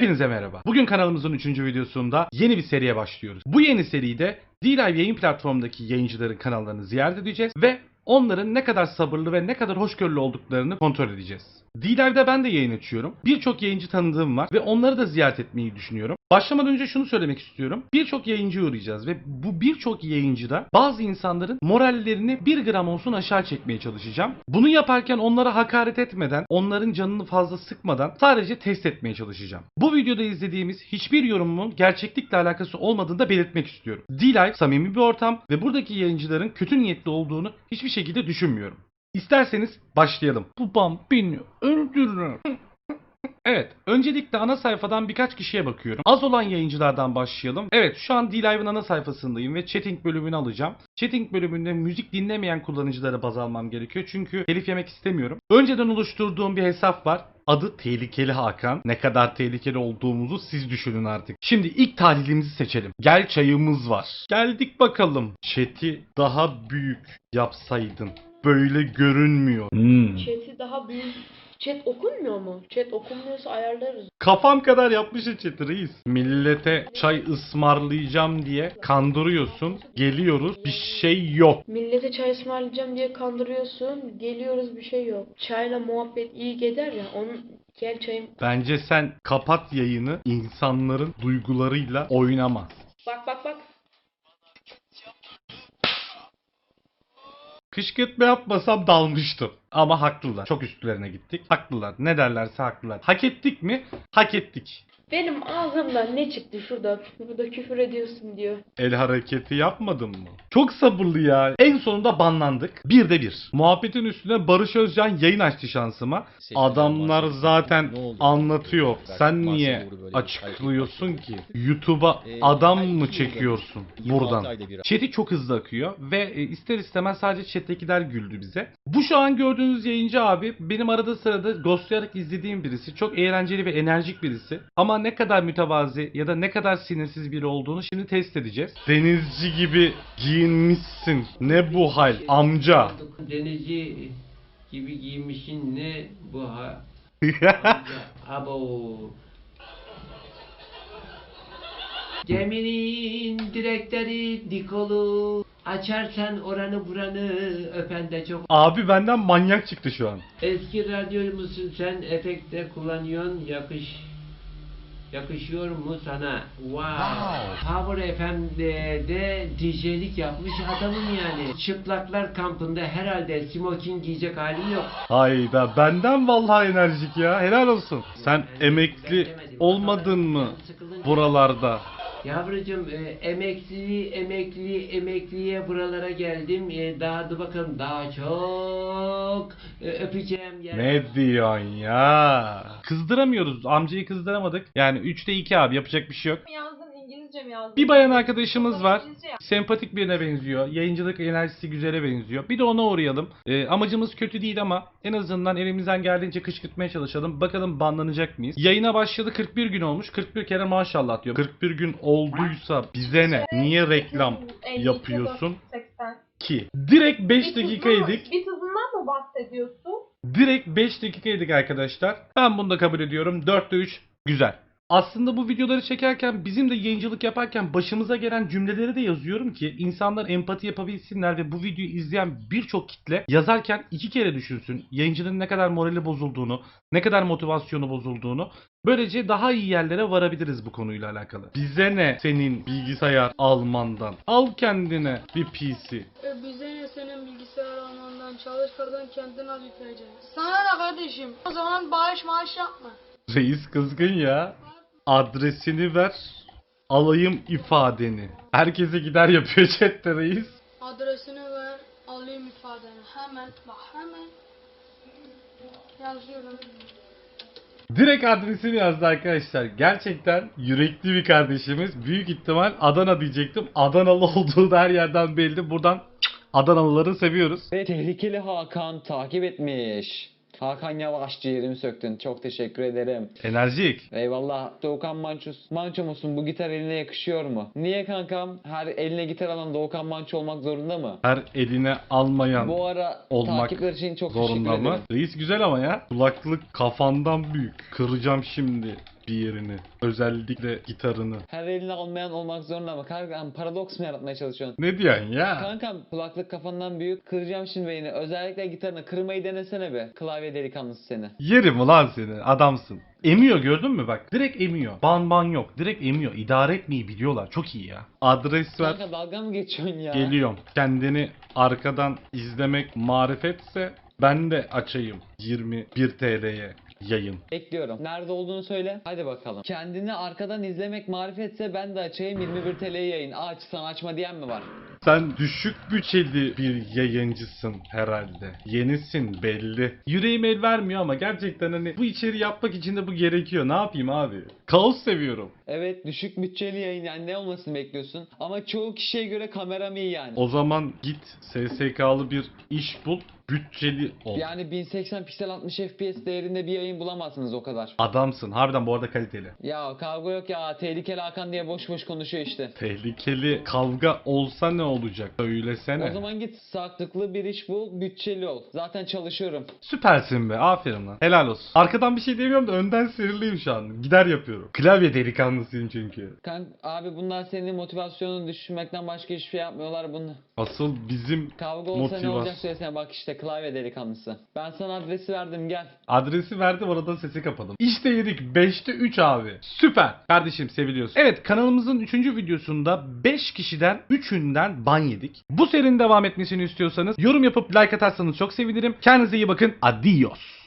Hepinize merhaba. Bugün kanalımızın 3. videosunda yeni bir seriye başlıyoruz. Bu yeni seride D-Live yayın platformundaki yayıncıların kanallarını ziyaret edeceğiz ve onların ne kadar sabırlı ve ne kadar hoşgörülü olduklarını kontrol edeceğiz. D-Live'de ben de yayın açıyorum. Birçok yayıncı tanıdığım var ve onları da ziyaret etmeyi düşünüyorum. Başlamadan önce şunu söylemek istiyorum. Birçok yayıncı uğrayacağız ve bu birçok yayıncıda bazı insanların morallerini bir gram olsun aşağı çekmeye çalışacağım. Bunu yaparken onlara hakaret etmeden, onların canını fazla sıkmadan sadece test etmeye çalışacağım. Bu videoda izlediğimiz hiçbir yorumun gerçeklikle alakası olmadığını da belirtmek istiyorum. D-Live samimi bir ortam ve buradaki yayıncıların kötü niyetli olduğunu hiçbir şekilde düşünmüyorum. İsterseniz başlayalım. Babam beni öldürür. Evet, öncelikle ana sayfadan birkaç kişiye bakıyorum. Az olan yayıncılardan başlayalım. Evet, şu an D-Live'ın ana sayfasındayım ve chatting bölümünü alacağım. Chatting bölümünde müzik dinlemeyen kullanıcılara baz almam gerekiyor çünkü telif yemek istemiyorum. Önceden oluşturduğum bir hesap var. Adı Tehlikeli Hakan. Ne kadar tehlikeli olduğumuzu siz düşünün artık. Şimdi ilk tahlilimizi seçelim. Gel çayımız var. Geldik bakalım. Chat'i daha büyük yapsaydın. Böyle görünmüyor. Hmm. Chat'i daha büyük. Chat okunmuyor mu? Chat okunmuyorsa ayarlarız. Kafam kadar yapmışsın chat'i reis. Millete çay ısmarlayacağım diye kandırıyorsun. Geliyoruz bir şey yok. Millete çay ısmarlayacağım diye kandırıyorsun. Geliyoruz bir şey yok. Çayla muhabbet iyi gider ya. Onun gel çayım. Bence sen kapat yayını insanların duygularıyla oynama. Bak bak bak. Kışkırtma yapmasam dalmıştım. Ama haklılar. Çok üstlerine gittik. Haklılar. Ne derlerse haklılar. Hak ettik mi? Hak ettik. Benim ağzımdan ne çıktı şurada? Burada küfür ediyorsun diyor. El hareketi yapmadın mı? Çok sabırlı ya. En sonunda banlandık. Bir de bir. Muhabbetin üstüne Barış Özcan yayın açtı şansıma. Adamlar zaten anlatıyor. Sen niye açıklıyorsun ki? YouTube'a adam mı çekiyorsun buradan? Chat'i çok hızlı akıyor ve e, ister istemez sadece chat'tekiler güldü bize. Bu şu an gördüğünüz yayıncı abi benim arada sırada ghostlayarak izlediğim birisi. Çok eğlenceli ve enerjik birisi. Ama ne kadar mütevazi ya da ne kadar sinirsiz biri olduğunu şimdi test edeceğiz. Denizci gibi giyinmişsin. Ne bu hal amca? Denizci gibi giymişin ne bu ha? Abo. Geminin direkleri dikolu. Açarsan oranı buranı öpen de çok. abi benden manyak çıktı şu an. Eski radyo musun sen efekte kullanıyorsun yakış. Yakışıyor mu sana? Wow. Power FM'de de DJ'lik yapmış adamım yani. Çıplaklar kampında herhalde smoking giyecek halim yok. Hayda benden vallahi enerjik ya. Helal olsun. Sen emekli olmadın mı buralarda? Yavrucuğum e, emekli emekli emekliye buralara geldim. E, daha dur bakalım daha çok e, öpeceğim yer. Ne diyorsun ya? Kızdıramıyoruz. Amcayı kızdıramadık. Yani 3'te 2 abi yapacak bir şey yok. yazdın, İngilizce mi yazdın? Bir bayan arkadaşımız var. Sempatik birine benziyor. Yayıncılık enerjisi güzele benziyor. Bir de ona uğrayalım. Ee, amacımız kötü değil ama en azından elimizden geldiğince kışkırtmaya çalışalım. Bakalım banlanacak mıyız? Yayına başladı 41 gün olmuş. 41 kere maşallah diyor. 41 gün olduysa bize ne? Niye reklam 52, yapıyorsun 80. ki? Direkt 5 Bit dakikaydık. Bit hızından mı bahsediyorsun? Direkt 5 dakikaydık arkadaşlar. Ben bunu da kabul ediyorum. 4'te 3 güzel. Aslında bu videoları çekerken bizim de yayıncılık yaparken başımıza gelen cümleleri de yazıyorum ki insanlar empati yapabilsinler ve bu videoyu izleyen birçok kitle yazarken iki kere düşünsün. Yayıncının ne kadar morali bozulduğunu, ne kadar motivasyonu bozulduğunu. Böylece daha iyi yerlere varabiliriz bu konuyla alakalı. Bize ne senin bilgisayar almandan? Al kendine bir PC. E bize ne senin bilgisayar almandan çalış oradan kendin al yükleyici. Sana ne kardeşim? O zaman bağış maaş yapma. Reis kızgın ya. Adresini ver. Alayım ifadeni. Herkese gider yapıyor chatte reis. Adresini ver alayım ifadeni. Hemen bak hemen. Yazıyorum. Direkt adresini yazdı arkadaşlar. Gerçekten yürekli bir kardeşimiz. Büyük ihtimal Adana diyecektim. Adanalı olduğu da her yerden belli. Buradan Adanalıları seviyoruz. Ve tehlikeli Hakan takip etmiş. Hakan Yavaş ciğerimi söktün. Çok teşekkür ederim. Enerjik. Eyvallah. Doğukan Manços. Manço musun? Bu gitar eline yakışıyor mu? Niye kankam? Her eline gitar alan Doğukan Manço olmak zorunda mı? Her eline almayan Bu ara olmak takipler için çok teşekkür zorunda ederim. mı? Reis güzel ama ya. Kulaklık kafandan büyük. Kıracağım şimdi bir yerini. Özellikle gitarını. Her elini almayan olmak zorunda mı? Kankam paradoks mu yaratmaya çalışıyorsun? Ne diyorsun ya? Kankam kulaklık kafandan büyük. Kıracağım şimdi beyni. Özellikle gitarını kırmayı denesene be. Klavye delikanlısı seni. Yerim ulan seni adamsın. Emiyor gördün mü bak direkt emiyor. Ban ban yok direkt emiyor. İdare etmeyi biliyorlar çok iyi ya. Adres ver. Kanka dalga mı geçiyorsun ya? Geliyorum. Kendini arkadan izlemek marifetse ben de açayım 21 TL'ye yayın. Bekliyorum. Nerede olduğunu söyle. Hadi bakalım. Kendini arkadan izlemek marifetse ben de açayım 21 TL yayın. Aç sana açma diyen mi var? Sen düşük bütçeli bir yayıncısın herhalde. Yenisin belli. Yüreğim el vermiyor ama gerçekten hani bu içeri yapmak için de bu gerekiyor. Ne yapayım abi? Kaos seviyorum. Evet düşük bütçeli yayın yani ne olmasını bekliyorsun? Ama çoğu kişiye göre kameram iyi yani. O zaman git SSK'lı bir iş bul. Bütçeli ol. Yani 1080 piksel 60 FPS değerinde bir yayın bulamazsınız o kadar. Adamsın. Harbiden bu arada kaliteli. Ya kavga yok ya tehlikeli Hakan diye boş boş konuşuyor işte. Tehlikeli kavga olsa ne olacak? Söylesene. O zaman git saklıklı bir iş bul, bütçeli ol. Zaten çalışıyorum. Süpersin be. Aferin lan. Helal olsun. Arkadan bir şey demiyorum da önden sinirliyim şu an. Gider yapıyorum. Klavye delikanlısıyım çünkü. Kank abi bunlar senin motivasyonunu düşürmekten başka hiçbir şey yapmıyorlar bunu. Asıl bizim Kavga olsa ne olacak söylesene bak işte klavye delikanlısı. Ben sana adresi verdim gel. adresi verdim oradan sesi kapadım. İşte yedik 5'te 3 abi. Süper. Kardeşim seviliyorsun. Evet kanalımızın 3. videosunda 5 kişiden 3'ünden ban yedik. Bu serinin devam etmesini istiyorsanız yorum yapıp like atarsanız çok sevinirim. Kendinize iyi bakın. Adios.